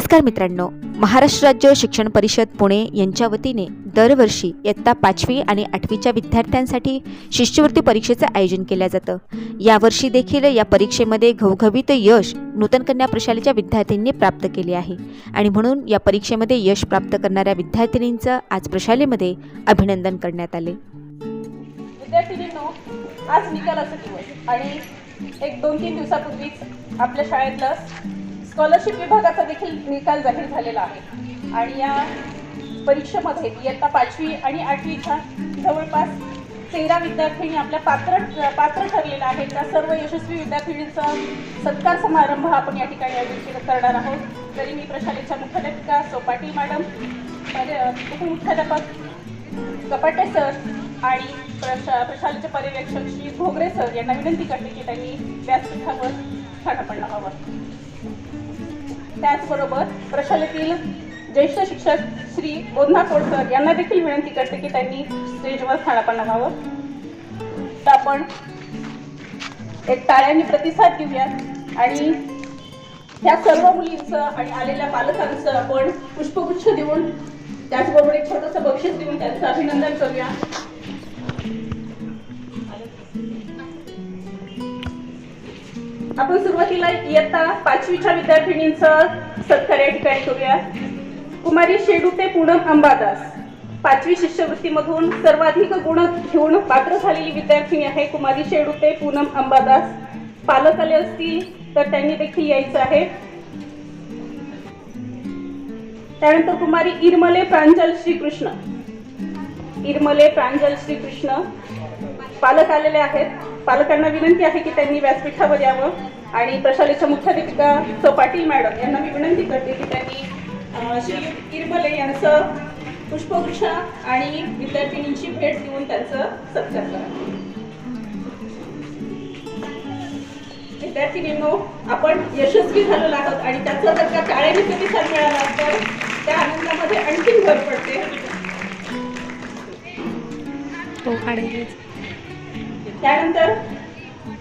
नमस्कार मित्रांनो. महाराष्ट्र राज्य शिक्षण परिषद पुणे यांच्या वतीने दरवर्षी इयत्ता पाचवी आणि आठवीच्या विद्यार्थ्यांसाठी शिष्यवृत्ती परीक्षेचं आयोजन केलं जातं. यावर्षी देखील या परीक्षेमध्ये घवघवीत यश नूतन कन्या प्रशालेच्या विद्यार्थ्यांनी प्राप्त केले आहे. आणि म्हणून या परीक्षेमध्ये यश प्राप्त करणाऱ्या विद्यार्थिनींचं आज प्रशालेमध्ये अभिनंदन करण्यात आले. आज निकालाचा दिवस आणि एक दोन तीन दिवसापूर्वीच आपल्या शाळेतलं स्कॉलरशिप विभागाचा देखील निकाल जाहीर झालेला आहे. आणि या परीक्षेमध्ये इयत्ता पाचवी आणि आठवीच्या जवळपास तेरा विद्यार्थ्यांनी आपल्या पात्र पात्र ठरलेल्या आहेत. त्या सर्व यशस्वी विद्यार्थिनींचा सत्कार समारंभ आपण या ठिकाणी आयोजित करणार आहोत. तरी मी प्रशालेच्या मुख्याध्यापिका सोपाटी मॅडम उपमुख्याध्यापक कपाटे सर आणि प्रशा प्रशालेचे पर्यवेक्षक श्री घोगरे सर यांना विनंती करते की त्यांनी व्यासपीठावर खाना पडला हवं त्याचबरोबर प्रशालेतील ज्येष्ठ शिक्षक श्री बोधना कोडकर यांना देखील विनंती करते की त्यांनी स्टेजवर स्थानापन व्हावं. तर आपण एक टाळ्यांनी प्रतिसाद देऊयात आणि ह्या सर्व मुलींचं आणि आलेल्या पालकांचं आपण पुष्पगुच्छ देऊन त्याचबरोबर एक छोटंसं बक्षीस देऊन त्यांचं अभिनंदन करूया. आपण सुरुवातीला इयत्ता पाचवीच्या विद्यार्थिनींचं सत्कार या ठिकाणी करूया. कुमारी शेडुते पूनम अंबादास. पाचवी शिष्यवृत्तीमधून सर्वाधिक गुण घेऊन पात्र झालेली विद्यार्थिनी आहे कुमारी शेडू ते पूनम अंबादास. पालक आले असतील तर त्यांनी देखील यायचं आहे. त्यानंतर कुमारी इरमले प्रांजल श्रीकृष्ण. इरमले प्रांजल श्रीकृष्ण पालक आलेले आहेत. पालकांना विनंती आहे की त्यांनी व्यासपीठावर यावं आणि प्रशालेच्या मुख्याध्यापिका सौ. पाटील मॅडम यांना मी विनंती करते की त्यांनी श्री इरमले यांचं पुष्पवृक्ष आणि विद्यार्थिनींची भेट देऊन त्यांचं सत्कार करा. विद्यार्थिनींनो आपण यशस्वी झालेलो आहोत आणि त्याचा जर का टाळ्याने प्रतिसाद मिळाला तर त्या आनंदामध्ये आणखीन भर पडते. हो, त्यानंतर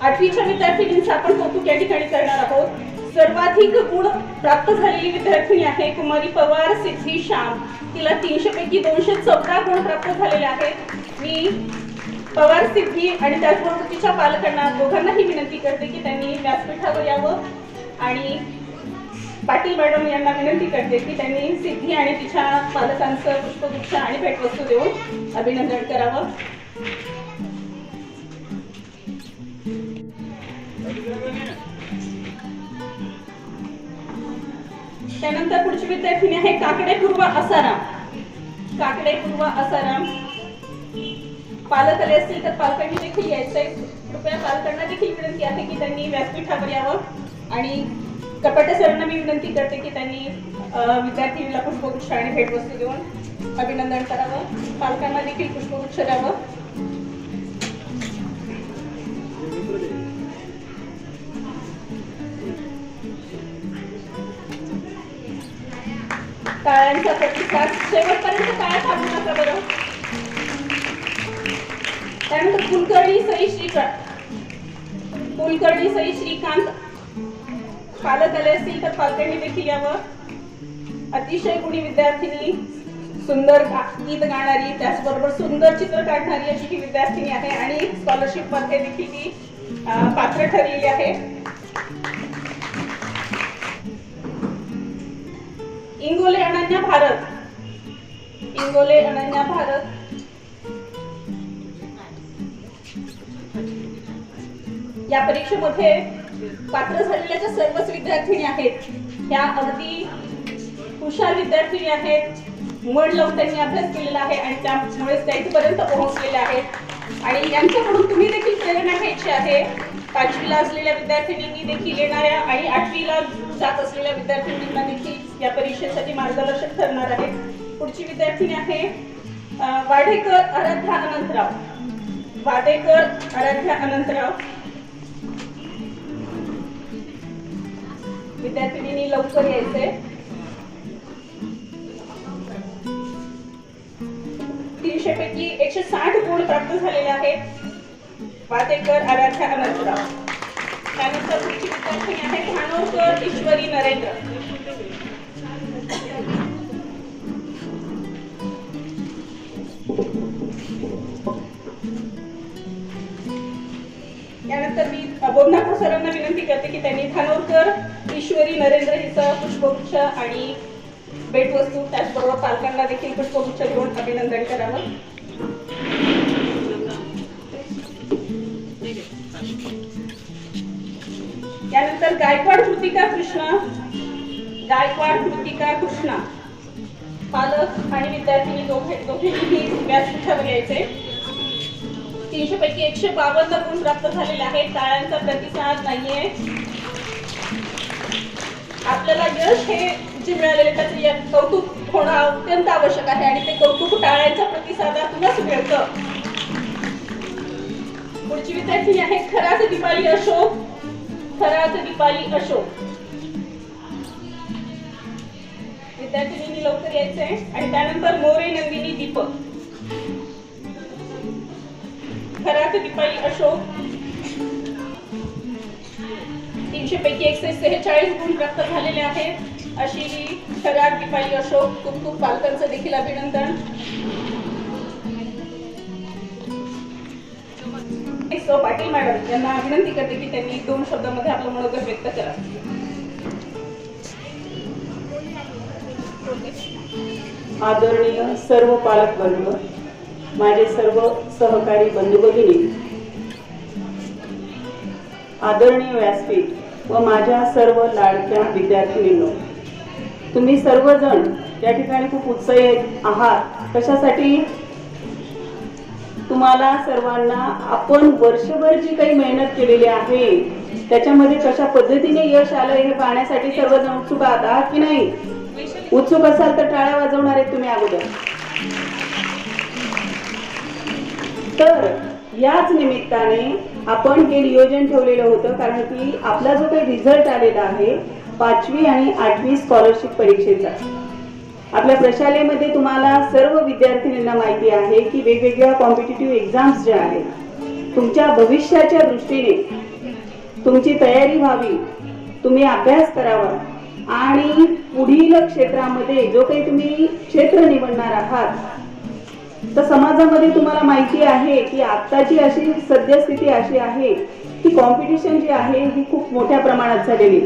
आठवीच्या विद्यार्थिनींचं आपण कौतुक या ठिकाणी करणार आहोत. सर्वाधिक गुण प्राप्त झालेली विद्यार्थिनी आहे कुमारी पवार सिद्धी श्याम. तिला तीनशे पैकी दोनशे चौदा गुण प्राप्त झालेले आहेत. मी पवार सिद्धी आणि त्याचबरोबर तिच्या पालकांना दोघांनाही विनंती करते की त्यांनी व्यासपीठावर यावं आणि पाटील मॅडम यांना विनंती करते की त्यांनी सिद्धी आणि तिच्या पालकांचं पुष्पगुच्छ आणि भेटवस्तू देऊन अभिनंदन करावं. त्यानंतर पुढची विद्यार्थिनी आहे काकडे पूर्व असाराम. काकडे पूर्व असाराम. पालक आले असतील तर पालकांनी देखील यायचंय. कृपया पालकांना देखील विनंती आहे की त्यांनी व्यासपीठावर यावं आणि कपाटे सरांना मी विनंती करते की त्यांनी विद्यार्थिनीला पुष्पगुच्छ आणि भेटवस्तू देऊन अभिनंदन करावं. पालकांना देखील पुष्पगुच्छ द्यावं. टाळ्यांचा प्रतिसाद शेवटपर्यंत टाळ्या थांबू नका बरं. त्यानंतर कुलकर्णी सई श्रीकांत. कुलकर्णी सई श्रीकांत. पालक आले असतील तर पालकांनी देखील यावं. अतिशय गुणी विद्यार्थिनी सुंदर गीत गाणारी त्याचबरोबर सुंदर चित्र काढणारी अशी ही विद्यार्थिनी आहे आणि स्कॉलरशिपमध्ये देखील ती पात्र ठरलेली आहे. इंगोले अनन्या भारत. इंगोले अनन्या भारत. या परीक्षेमध्ये पात्र झालेल्या ज्या सर्वच विद्यार्थिनी आहेत ह्या अगदी हुशार विद्यार्थिनी आहेत. मन लावून त्यांनी अभ्यास केलेला आहे आणि त्यामुळेच त्या इथपर्यंत पोहोचलेल्या आहेत. आणि यांच्याकडून तुम्ही देखील प्रेरणा घ्यायची आहे. पाचवीला असलेल्या विद्यार्थिनींनी देखील येणाऱ्या आणि आठवीला जात असलेल्या विद्यार्थिनींना देखील या परीक्षेसाठी मार्गदर्शक ठरणार आहे पुढची विद्यार्थिनी आहे वाडेकर वाढेकर आराध्या अनंतराव वाडेकर आराध्या अनंतराव विद्यार्थिनींनी लवकर यायचंय. तीनशे पैकी एकशे साठ गुण प्राप्त झालेले आहेत. वादेकर आराध्या अनंतराव त्यानंतर पुढची विद्यार्थिनी आहे भानोरकर ईश्वरी नरेंद्र. यानंतर मी बोधनापूर सरांना विनंती करते की त्यांनी धानोरकर ईश्वरी नरेंद्र हिचं पुष्पगुच्छ आणि भेटवस्तू त्याचबरोबर पालकांना देखील पुष्पगुच्छ घेऊन अभिनंदन करावं. यानंतर गायकवाड कृतिका कृष्णा. गायकवाड कृतिका कृष्णा. पालक आणि विद्यार्थी दोघे दोघेही व्यासपीठावर यायचे. तीनशे पैकी एकशे बावन्न गुण प्राप्त झालेले आहेत. टाळ्यांचा प्रतिसाद नाहीये. आपल्याला यश हे जे मिळालेले त्याचे कौतुक होणं अत्यंत आवश्यक आहे आणि ते कौतुक टाळ्यांच्या प्रतिसादातूनच मिळतं. पुढची विद्यार्थी आहे खराच दीपाली अशोक खराच दीपाली अशोक विद्यार्थिनींनी लवकर यायचंय आणि त्यानंतर मोरे नंदिनी दीपक. खरात दिपाई अशोक. तीनशे पैकी एकशे सेहेचाळीस गुण प्राप्त झालेले आहेत. अशी खरात दीपाली अशोक खूप खूप पालकांचं देखील अभिनंदन. सौ पाटील मॅडम यांना विनंती करते की त्यांनी दोन शब्दामध्ये आपलं मनोगत व्यक्त करा आदरणीय सर्व पालक माझे सर्व सहकारी बंधू भगिनी आदरणीय व्यासपीठ व माझ्या सर्व लाडक्या विद्यार्थिनींनो तुम्ही सर्वजण या ठिकाणी खूप उत्साही आहात. कशासाठी? तुम्हाला सर्वांना आपण वर्षभर जी काही मेहनत केलेली आहे त्याच्यामध्ये कशा पद्धतीने यश आलं हे पाहण्यासाठी सर्वजण उत्सुक आहात की नाही? उत्सुक असाल तर टाळ्या वाजवणार आहेत तुम्ही अगोदर. तर याच निमित्ताने आपण हे नियोजन ठेवलेलं होतं कारण की आपला जो काही रिझल्ट आलेला आहे पाचवी आणि आठवी स्कॉलरशिप परीक्षेचा. आपल्या प्रशालेमध्ये तुम्हाला सर्व विद्यार्थिनींना माहिती आहे की वेगवेगळ्या कॉम्पिटेटिव्ह एक्झाम्स ज्या आहेत तुमच्या भविष्याच्या दृष्टीने तुमची तयारी व्हावी तुम्ही अभ्यास करावा आणि पुढील क्षेत्रामध्ये जो काही तुम्ही क्षेत्र निवडणार आहात तर समाजामध्ये तुम्हाला माहिती आहे की आत्ताची अशी सद्यस्थिती अशी आहे की कॉम्पिटिशन जी आहे ही खूप मोठ्या प्रमाणात झालेली.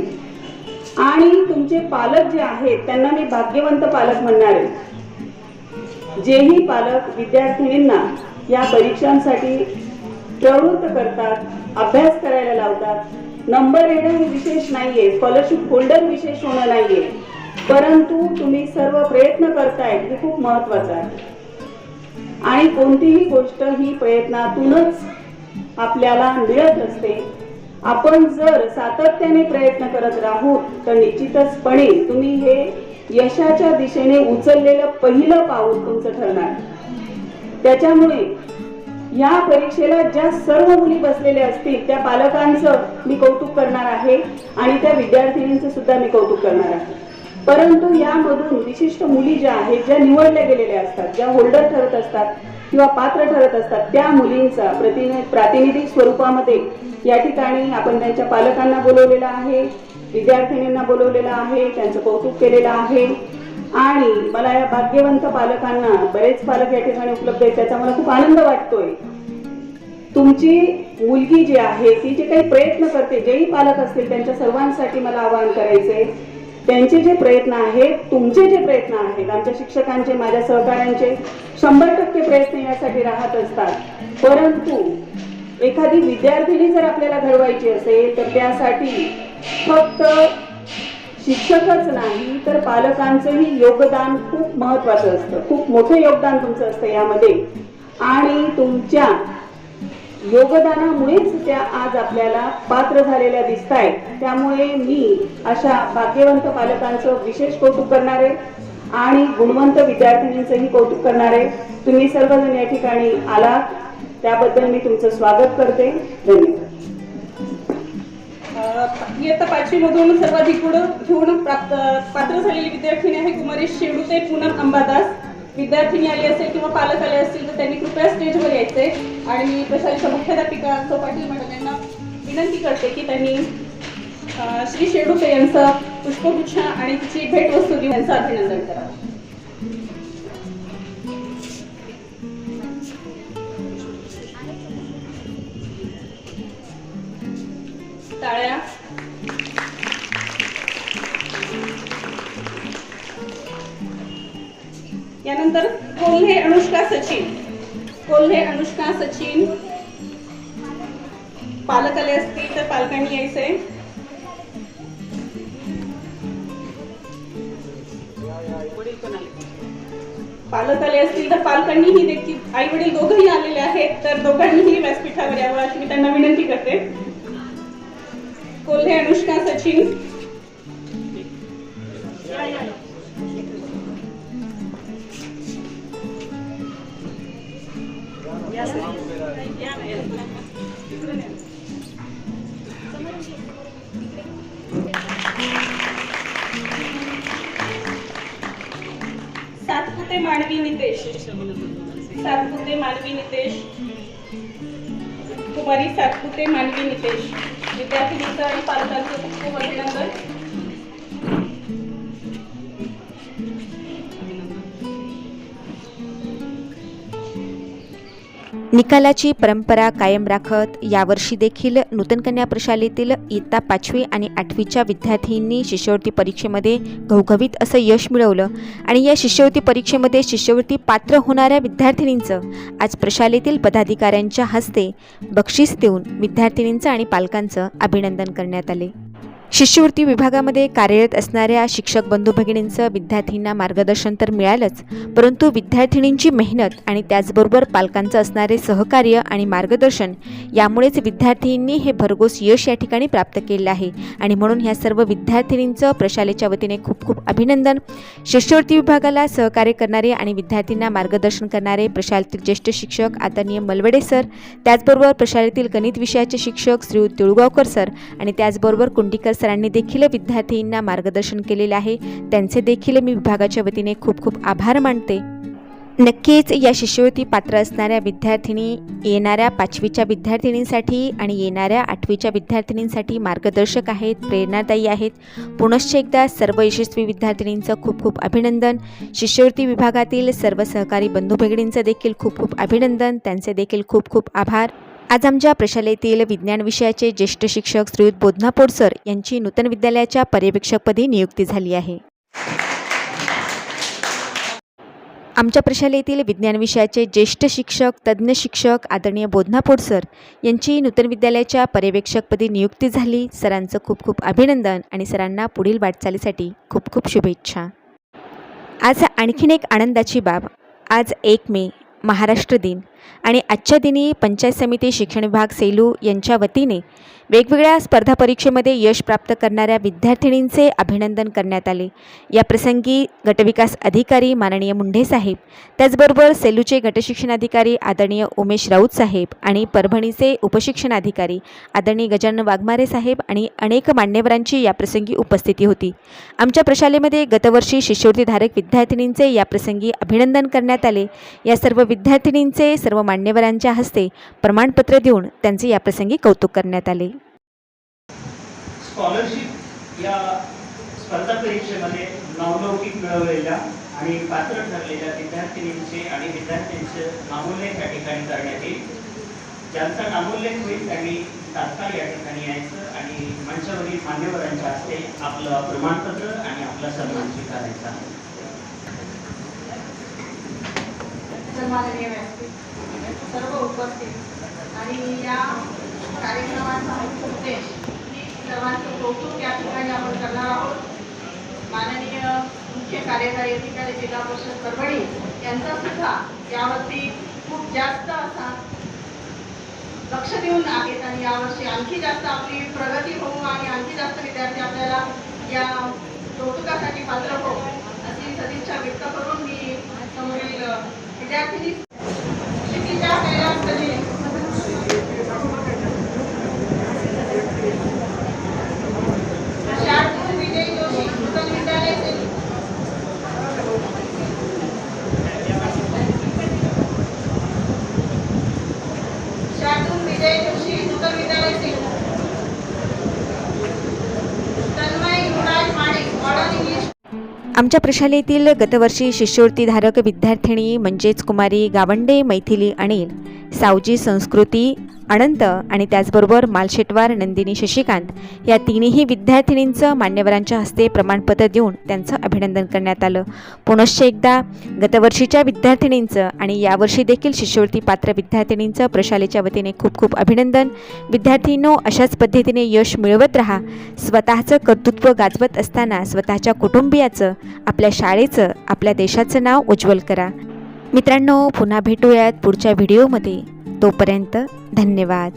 आणि तुमचे पालक जे आहेत त्यांना मी भाग्यवंत पालक म्हणणार आहे. जेही पालक विद्यार्थिनींना या परीक्षांसाठी प्रवृत्त करतात अभ्यास करायला लावतात नंबर येणं हे विशेष नाहीये स्कॉलरशिप होल्डर विशेष होणं नाहीये. परंतु तुम्ही सर्व प्रयत्न करताय हे खूप महत्वाचं आहे. आणि कोणतीही गोष्ट ही प्रयत्नातूनच आपल्याला मिळत असते आपण जर सातत्याने प्रयत्न करत राहू तर निश्चितचपणे तुम्ही हे यशाच्या दिशेने उचललेलं पहिलं पाऊल तुमचं ठरणार. त्याच्यामुळे या परीक्षेला ज्या सर्व मुली बसलेल्या असतील त्या पालकांचं मी कौतुक करणार आहे आणि त्या विद्यार्थिनींचं सुद्धा मी कौतुक करणार आहे. परंतु यामधून विशिष्ट मुली ज्या आहेत ज्या निवडल्या गेलेल्या असतात ज्या होल्डर ठरत असतात किंवा पात्र ठरत असतात त्या मुलींचा प्रतिनि प्रातिनिधिक स्वरूपामध्ये या ठिकाणी आपण त्यांच्या पालकांना बोलवलेलं आहे विद्यार्थिनींना बोलवलेलं आहे त्यांचं कौतुक केलेलं आहे. आणि मला या भाग्यवंत पालकांना बरेच पालक या ठिकाणी उपलब्ध आहेत त्याचा मला खूप आनंद वाटतोय. तुमची मुलगी जी आहे ती जे काही प्रयत्न करते जेही पालक असतील त्यांच्या सर्वांसाठी मला आवाहन करायचंय. त्यांचे जे प्रयत्न आहेत तुमचे जे प्रयत्न आहेत आमच्या शिक्षकांचे माझ्या सहकाऱ्यांचे शंभर टक्के प्रयत्न यासाठी राहत असतात. परंतु एखादी विद्यार्थिनी जर आपल्याला घडवायची असेल तर त्यासाठी फक्त शिक्षकच नाही तर पालकांचंही योगदान खूप महत्वाचं असतं. खूप मोठं योगदान तुमचं असतं यामध्ये. आणि तुमच्या योगदानामुळेच त्या आज आपल्याला पात्र झालेल्या दिसत आहेत त्यामुळे मी अशा भाग्यवंत पालकांचं विशेष कौतुक करणार आहे आणि गुणवंत विद्यार्थिनींचंही कौतुक करणार आहे. तुम्ही सर्वजण या ठिकाणी आलात. त्याबद्दल मी तुमचं स्वागत करते. धन्यवाद. अं, इयत्ता पाचवी मधून सर्वाधिक गुण घेऊन प्राप्त पात्र झालेली विद्यार्थिनी आहे कुमारी शेडुते पूनम अंबादास. विद्यार्थिनी आली असेल किंवा पालक आले असतील तर त्यांनी कृपया स्टेजवर यायचे आणि मी प्रशालेच्या मुख्याध्यापिका सौ पाटील मॅडम यांना विनंती करते की त्यांनी श्री शेडुके यांचं पुष्पगुच्छ आणि तिची भेटवस्तू घेऊन यांचं अभिनंदन करावं. यानंतर कोल्हे अनुष्का सचिन. कोल्हे अनुष्का सचिन. पालक आले असतील तर पालकांनी यायचंय. पालक आले असतील तर पालकांनीही देखील आई वडील दोघंही आलेले आहेत तर दोघांनीही व्यासपीठावर यावं अशी मी त्यांना विनंती करते. कोल्हे अनुष्का सचिन. मानवी नितेश. सातपुते मानवी नितेश. कुमारी सातपुते मानवी नितेश. विद्यार्थी मित्र आणि पालकांचं खूप खूप अभिनंदन. निकालाची परंपरा कायम राखत यावर्षी देखील नूतन कन्या प्रशालेतील इयत्ता पाचवी आणि आठवीच्या विद्यार्थ्यांनी शिष्यवृत्ती परीक्षेमध्ये घवघवीत असं यश मिळवलं. आणि या शिष्यवृत्ती परीक्षेमध्ये शिष्यवृत्ती पात्र होणाऱ्या विद्यार्थिनींचं आज प्रशालेतील पदाधिकाऱ्यांच्या हस्ते बक्षीस देऊन विद्यार्थिनींचं आणि पालकांचं अभिनंदन करण्यात आले. शिष्यवृत्ती विभागामध्ये कार्यरत असणाऱ्या शिक्षक बंधू भगिनींचं विद्यार्थ्यांना मार्गदर्शन तर मिळालंच परंतु विद्यार्थिनींची मेहनत आणि त्याचबरोबर पालकांचं असणारे सहकार्य आणि मार्गदर्शन यामुळेच विद्यार्थिनींनी हे भरघोस यश या ठिकाणी प्राप्त केलं आहे. आणि म्हणून ह्या सर्व विद्यार्थिनींचं प्रशालेच्या वतीने खूप खूप अभिनंदन. शिष्यवृत्ती विभागाला सहकार्य करणारे आणि विद्यार्थ्यांना मार्गदर्शन करणारे प्रशालेतील ज्येष्ठ शिक्षक आदरणीय मलवडे सर त्याचबरोबर प्रशालेतील गणित विषयाचे शिक्षक श्री. तिळगावकर सर आणि त्याचबरोबर कुंडीकर सरांनी देखील विद्यार्थींना मार्गदर्शन केलेले आहे. त्यांचे देखील मी विभागाच्या वतीने खूप खूप आभार मानते. नक्कीच या शिष्यवृत्ती पात्र असणाऱ्या विद्यार्थिनी येणाऱ्या पाचवीच्या विद्यार्थिनींसाठी आणि येणाऱ्या आठवीच्या विद्यार्थिनींसाठी मार्गदर्शक आहेत प्रेरणादायी आहेत. पुनश्च एकदा सर्व यशस्वी विद्यार्थिनींचं खूप खूप अभिनंदन. शिष्यवृत्ती विभागातील सर्व सहकारी बंधू भगिनींचं देखील खूप खूप अभिनंदन. त्यांचे देखील खूप खूप आभार. आज आमच्या प्रशालेतील विज्ञान विषयाचे ज्येष्ठ शिक्षक श्रीयुत बोधनापोड सर यांची नूतन विद्यालयाच्या पर्यवेक्षकपदी नियुक्ती झाली आहे. आमच्या प्रशालेतील विज्ञान विषयाचे ज्येष्ठ शिक्षक तज्ज्ञ शिक्षक आदरणीय बोधनापोड सर यांची नूतन विद्यालयाच्या पर्यवेक्षकपदी नियुक्ती झाली. सरांचं खूप खूप अभिनंदन आणि सरांना पुढील वाटचालीसाठी खूप खूप शुभेच्छा. आज आणखीन एक आनंदाची बाब. आज एक मे महाराष्ट्र दिन. आणि आजच्या दिनी पंचायत समिती शिक्षण विभाग सेलू यांच्या वतीने वेगवेगळ्या स्पर्धा परीक्षेमध्ये यश प्राप्त करणाऱ्या विद्यार्थिनींचे अभिनंदन करण्यात आले. या प्रसंगी गटविकास अधिकारी माननीय मुंढे साहेब त्याचबरोबर सेलूचे गटशिक्षणाधिकारी आदरणीय उमेश राऊत साहेब आणि परभणीचे उपशिक्षणाधिकारी आदरणीय गजानन वाघमारे साहेब आणि अनेक मान्यवरांची या प्रसंगी उपस्थिती होती. आमच्या प्रशालेमध्ये गतवर्षी शिष्यवृत्तीधारक विद्यार्थिनींचे या प्रसंगी अभिनंदन करण्यात आले. या सर्व विद्यार्थिनींचे सर्व सर्व मान्यवरांच्या हस्ते प्रमाणपत्र देऊन त्यांचे याप्रसंगी कौतुक करण्यात आले. स्कॉलरशिप या स्पर्धा परीक्षेमध्ये नावलौकिक मिळवलेल्या आणि पात्र ठरलेल्या विद्यार्थिनींचे आणि विद्यार्थ्यांचे नामोल्लेख या ठिकाणी करण्यात येईल. ज्यांचा नामोल्लेख होईल त्यांनी तात्काळ या ठिकाणी यायचं आणि मंचावरील मान्यवरांच्या हस्ते आपलं प्रमाणपत्र आणि आपला सन्मान स्वीकारायचा सन्माननीय व्यासपीठ सर्व उपस्थित आणि या कार्यक्रमाचा मुख्य उद्देश की सर्वांचं कौतुक या ठिकाणी आपण करणार आहोत. माननीय मुख्य कार्यकारी अधिकारी जिल्हा परिषद परभणी यांचा सुद्धा यावरती खूप जास्त असा लक्ष देऊन आहेत आणि यावर्षी आणखी जास्त आपली प्रगती होऊ आणि आणखी जास्त विद्यार्थी आपल्याला या कौतुकासाठी पात्र हो अशी सदिच्छा व्यक्त करून मी समोरील विद्यार्थिनी क्षितिजा कैलास आमच्या प्रशालेतील गतवर्षी शिष्यवृत्तीधारक विद्यार्थिनी म्हणजेच कुमारी गावंडे मैथिली अनिल सावजी संस्कृती अनंत आणि त्याचबरोबर मालशेटवार नंदिनी शशिकांत या तिन्ही विद्यार्थिनींचं मान्यवरांच्या हस्ते प्रमाणपत्र देऊन त्यांचं अभिनंदन करण्यात आलं. पुनश्च एकदा गतवर्षीच्या विद्यार्थिनींचं आणि यावर्षी देखील शिष्यवृत्ती पात्र विद्यार्थिनींचं प्रशालेच्या वतीने खूप खूप अभिनंदन. विद्यार्थींनो अशाच पद्धतीने यश मिळवत राहा. स्वतःचं कर्तृत्व गाजवत असताना स्वतःच्या कुटुंबियाचं आपल्या शाळेचं आपल्या देशाचं नाव उज्ज्वल करा. मित्रांनो पुन्हा भेटूयात पुढच्या व्हिडिओमध्ये. तोपर्यंत धन्यवाद.